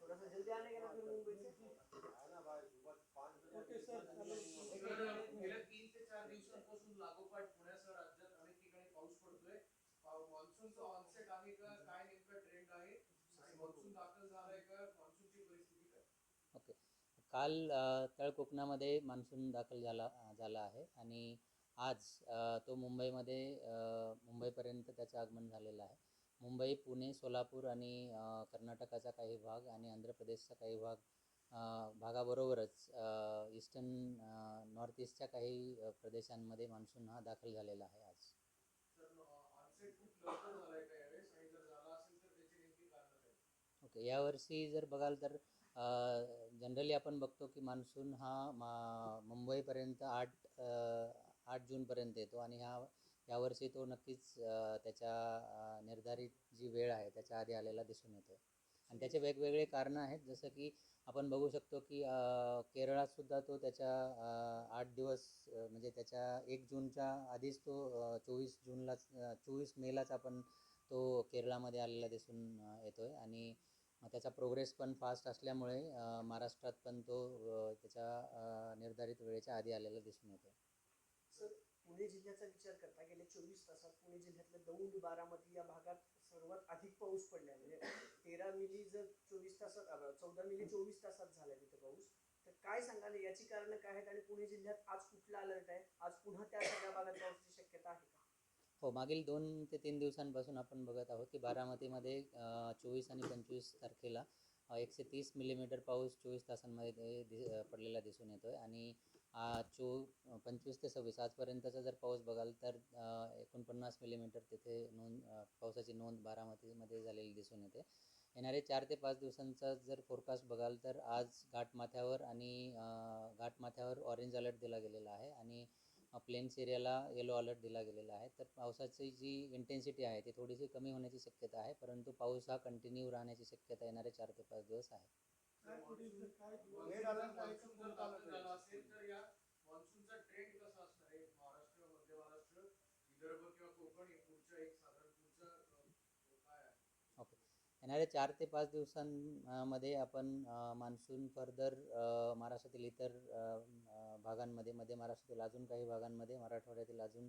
थोड़ा सा जल्दी आने का ना फिर मुंबई से तर गेल्या तीन ते चार दिवसांपासून लागोपाठ पुण्यासह राज्यात अनेक ठिकाणी पाऊस पडतोय. पाव- मान्सूनचा ऑनसेट आहे का? काय नेमका ट्रेंड आहे? आणि मान्सून दाखल झालाय का? मान्सूनची परिस्थिती काय? ओके. काल तळ कोकणामध्ये मान्सून दाखल झाला झाला आहे. आणि आज तो मुंबईमध्ये अ, मुंबईपर्यंत त्याचं आगमन झालेलं आहे. मुंबई पुणे सोलापूर आणि कर्नाटकाचा काही भाग आणि आंध्र प्रदेशचा काही भाग भागाबरोबरच ईस्टर्न नॉर्थ ईस्टच्या काही प्रदेशांमध्ये मान्सून हा दाखल झालेला आहे आज. ओके यावर्षी जर बघाल तर जनरली आपण बघतो की मान्सून हा मा मुंबईपर्यंत आठ आठ जूनपर्यंत येतो आणि हा यावर्षी तो नक्कीच त्याच्या निर्धारित जी वेळ आहे त्याच्या आधी आलेला दिसून येतो आणि त्याचे वेगवेगळे कारणं आहेत. जसं की आपण बघू शकतो की केरळातसुद्धा तो त्याच्या आठ दिवस म्हणजे त्याच्या एक जूनच्या आधीच तो चोवीस जूनलाच चोवीस मेलाच आपण तो केरळामध्ये आलेला दिसून येतो आहे आणि त्याचा प्रोग्रेस पण फास्ट असल्यामुळे महाराष्ट्रात पण तो त्याच्या निर्धारित वेळेच्या आधी आलेला दिसून येतो आहे सर पुणे जिल्ह्याचा विचार करता गेल्या चोवीस तासात पुणे जिल्ह्यातल्या दौंड बारामती या भागात सर्वात अधिक पाऊस पडलाय. म्हणजे तेरा मिली जर चोवीस तासात चौदा मिली चोवीस तासात झाला तिथे पाऊस. तर काय सांगाल याची कारणं काय आहेत आणि पुणे जिल्ह्यात आज कुठला अलर्ट आहे? आज पुन्हा त्या सगळ्या भागात पावसाची शक्यता आहे का? हो मागील दोन ते तीन दिवसांपासून आपण बघत आहोत की बारामतीमध्ये चोवीस आणि पंचवीस तारखेला एकशे तीस मिलीमीटर पाऊस चोवीस तासांमध्ये दि पडलेला दिसून येतो आहे आणि चो पंचवीस ते सव्वीस आजपर्यंतचा जर पाऊस बघाल तर एकोणपन्नास मिलीमीटर तिथे नोंद पावसाची नोंद बारामतीमध्ये झालेली दिसून येते. येणारे चार ते पाच दिवसांचा जर फोरकास्ट बघाल तर आज घाटमाथ्यावर आणि घाटमाथ्यावर ऑरेंज अलर्ट दिला गेलेला आहे आणि प्लेन्स एरियाला येलो अलर्ट दिला गेलेला आहे. तर पावसाची जी इंटेन्सिटी आहे ती थोडीशी कमी होण्याची शक्यता आहे परंतु पाऊस हा कंटिन्यू राहण्याची शक्यता येणारे चार ते पाच दिवस आहे. मान्सून झाला असेल तर या मान्सूनचा ट्रेंड कसा असणार आहे महाराष्ट्र मध्य महाराष्ट्र विदर्भ किंवा कोकण हे पुढच्या एक साधारण काय आहे ओके येणाऱ्या चार ते पाच दिवसांमध्ये आपण मान्सून फर्दर महाराष्ट्रातील इतर भागांमध्ये मध्य महाराष्ट्रातील अजून काही भागांमध्ये मराठवाड्यातील अजून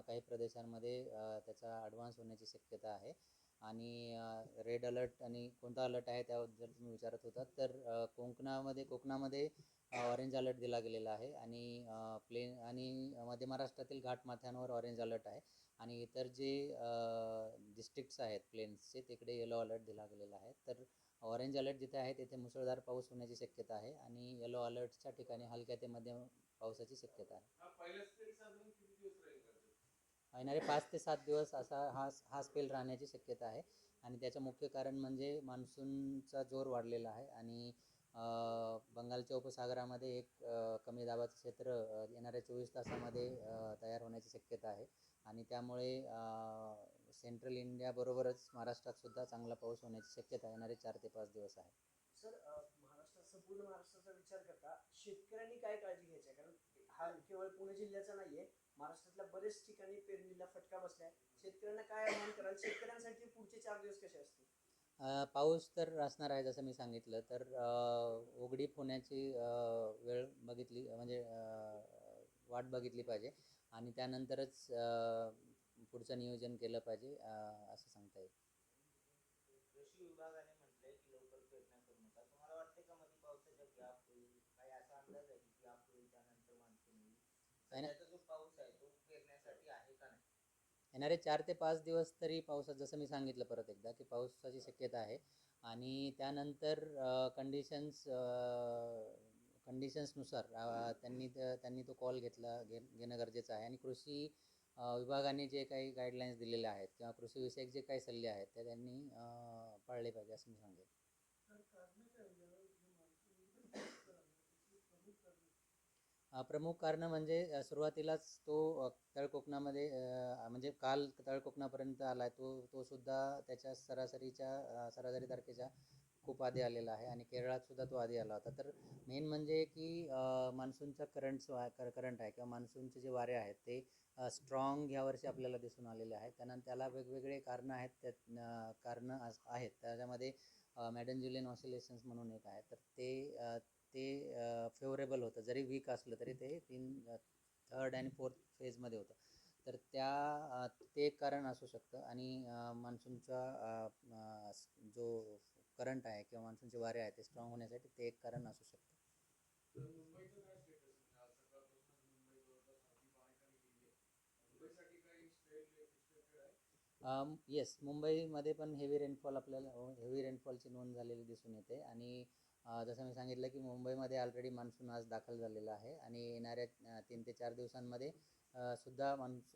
काही प्रदेशांमध्ये त्याचा ॲडव्हान्स होण्याची शक्यता आहे. आणि रेड अलर्ट आणि कोणता अलर्ट आहे त्याबद्दल तुम्ही विचारत होता तर कोकणामध्ये कोकणामध्ये ऑरेंज अलर्ट दिला गेलेला आहे आणि प्लेन आणि मध्य महाराष्ट्रातील घाटमाथ्यांवर ऑरेंज अलर्ट आहे आणि इतर जे डिस्ट्रिक्ट्स आहेत प्लेन्सचे तिकडे येलो अलर्ट दिला गेलेला आहे. तर ऑरेंज अलर्ट जिथे आहे तिथे मुसळधार पाऊस होण्याची शक्यता आहे आणि येलो अलर्टच्या ठिकाणी हलक्या ते मध्यम पावसाची शक्यता आहे हा पहिला स्पेल साधारण किती दिवस राहील का येणारे पाच ते सात दिवस असा हा हा स्पेल राहण्याची शक्यता आहे. आणि त्याचं मुख्य कारण म्हणजे मान्सूनचा जोर वाढलेला आहे. आणि बंगालच्या उपसागरामध्ये एक कमी दाबाचं क्षेत्र येणाऱ्या चोवीस तासामध्ये तयार होण्याची शक्यता आहे. आणि त्यामुळे सेंट्रल इंडियाबरोबरच महाराष्ट्रात सुद्धा चांगला पाऊस होण्याची शक्यता येणारे चार ते पाच दिवस आहे. सर महाराष्ट्रात संपूर्ण महाराष्ट्राचा विचार करता शेतकऱ्यांनी काय काळजी घ्यायची आहे? कारण हा केवळ पुणे जिल्ह्याचा नाहीये महाराष्ट्रातल्या बरेच ठिकाणी पेरणीला फटका बसलाय. शेतकऱ्यांना काय आव्हान कराल? शेतकऱ्यांसाठी पुढचे चार दिवस कसे असतील? पाऊस तर असणार आहे जसं मी सांगितलं. तर उघडीप होण्याची वेळ बघितली म्हणजे वाट बघितली पाहिजे. आणि त्यानंतरच पुढचं नियोजन केलं पाहिजे असं सांगता येईल. कृषी विभागाने म्हटलंय की लवकर पेरण्या करू नका. तुम्हाला वाटते का मध्ये पावसाचा गॅप होईल? काही असा अंदाज आहे की गॅप होईल त्यानंतर मान्सून होईल नाही, नाही. सध्याचा जो पाऊस आहे तो पेरण्यासाठी आहे का नाही येणारे चार ते पाच दिवस तरी पावसात जसं मी सांगितलं परत एकदा की पावसाची शक्यता आहे. आणि त्यानंतर कंडिशन्स कंडिशन्सनुसार त्यांनी त्यांनी तो कॉल घेतला घे घेणं गरजेचं आहे. आणि कृषी विभागाने जे काही गाईडलाईन्स दिलेले आहेत किंवा कृषीविषयक जे काही सल्ले आहेत ते त्यांनी पाळले पाहिजे असं मी सांगेन. प्रमुख कारणं म्हणजे सुरुवातीलाच तो तळकोकणामध्ये म्हणजे काल तळकोकणापर्यंत आला आहे तो तो सुद्धा त्याच्या सरासरीच्या सरासरी तारखेच्या खूप आधी आलेला आहे आणि केरळात सुद्धा तो आधी आला होता. तर मेन म्हणजे की मान्सूनचा करंट करंट आहे किंवा मान्सूनचे जे वारे आहेत ते स्ट्रॉंग यावर्षी आपल्याला दिसून आलेले आहेत. त्यांना त्याला वेगवेगळे कारणं आहेत त्यात कारणं आहेत. त्याच्यामध्ये मॅडनजुलियन ऑसिलेशन्स म्हणून एक आहे. तर ते ते फेवरेबल होतं. जरी वीक असलं तरी ते तीन थर्ड आणि फोर्थ फेजमध्ये होतं. तर त्या ते एक कारण असू शकतं. आणि मान्सूनचा जो करंट आहे किंवा मान्सूनचे वारे आहे ते स्ट्रॉंग होण्यासाठी ते एक कारण असू शकतं तर मुंबईचं काय स्टेटस म्हणजे आज सकाळपासून मुंबई जवळपास आधी बाहेर गेली आहे मुंबईसाठी काही स्पेल एक्सपेक्टेड आहे येस मुंबईमध्ये पण हेवी रेनफॉल आपल्याला हेवी रेनफॉलची नोंद झालेली दिसून येते. आणि जसं मी सांगितलं की मुंबईमध्ये ऑलरेडी मान्सून आज दाखल झालेला आहे. आणि येणाऱ्या तीन ते चार दिवसांमध्ये सुद्धा मान्स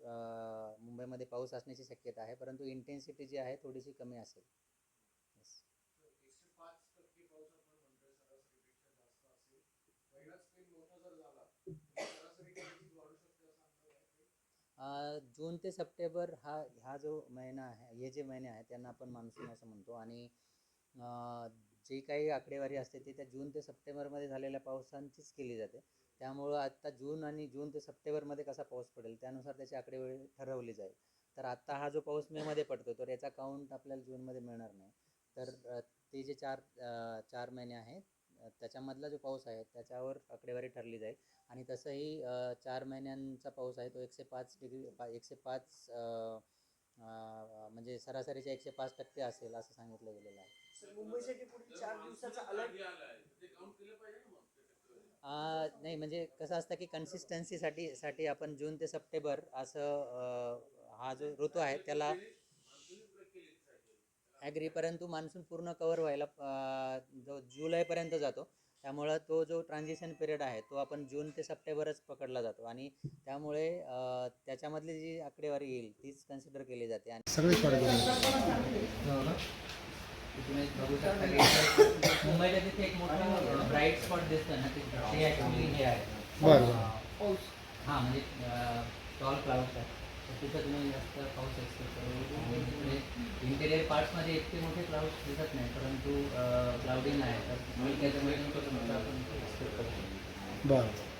मुंबईमध्ये पाऊस असण्याची शक्यता आहे. परंतु इंटेन्सिटी जी आहे थोडीशी कमी असेल येस तर एकशे पाच टक्के पाऊस आपण म्हणतोय सरासरीपेक्षा जास्त असेल पहिलाच स्पेल मोठा जर झाला तर सरासरी कदाचित वाढू शकते असा अंदाज आहे काही? अ, जून ते सप्टेंबर हा हा जो महिना आहे हे जे महिने आहेत त्यांना आपण मान्सून असं म्हणतो. आणि जी काही आकडेवारी असते ती त्या जून ते सप्टेंबरमध्ये झालेल्या पावसांचीच केली जाते. त्यामुळं आत्ता जून आणि जून ते सप्टेंबरमध्ये कसा पाऊस पडेल त्यानुसार त्याची आकडेवारी ठरवली जाईल. तर आत्ता हा जो पाऊस मेमध्ये पडतो तर याचा काउंट आपल्याला जूनमध्ये मिळणार नाही. तर ते जे चार चार महिने आहेत त्याच्यामधला जो पाऊस आहे त्याच्यावर आकडेवारी ठरली जाईल. आणि तसंही चार महिन्यांचा पाऊस आहे तो एकशे पाच डिग्री पा एकशे पाच म्हणजे सरासरीच्या एकशे पाच टक्के असेल असं सांगितलं गेलेलं आहे. सर मुंबईसाठी पुढील चार दिवसाचा अलर्ट? अ, नाही म्हणजे कसं असतं की कन्सिस्टन्सीसाठी साठी आपण जून ते सप्टेंबर असं हा जो ऋतू आहे त्याला ॲग्री परंतु मान्सून पूर्ण कवर व्हायला जो जुलैपर्यंत जातो त्यामुळं तो जो ट्रान्झिशन पिरियड आहे तो आपण जून ते सप्टेंबरच पकडला जातो. आणि त्यामुळे त्याच्यामधली जी आकडेवारी येईल तीच कन्सिडर केली जाते. आणि सगळे शॉर्ट गेले तुम्ही बघू शकता की मुंबईला तिथे एक मोठं ब्राईट स्पॉट दिसतं ना ते ॲक्च्युली हे आहे. हां म्हणजे टॉल क्लाउड्स आहे तर जास्त पाऊस एक्सपेक्ट करू इंटेरियर पार्ट्समध्ये इतके मोठे क्लाउड्स दिसत नाही परंतु क्लाउडिंग आहे. तर आपण करू शकतो बरं.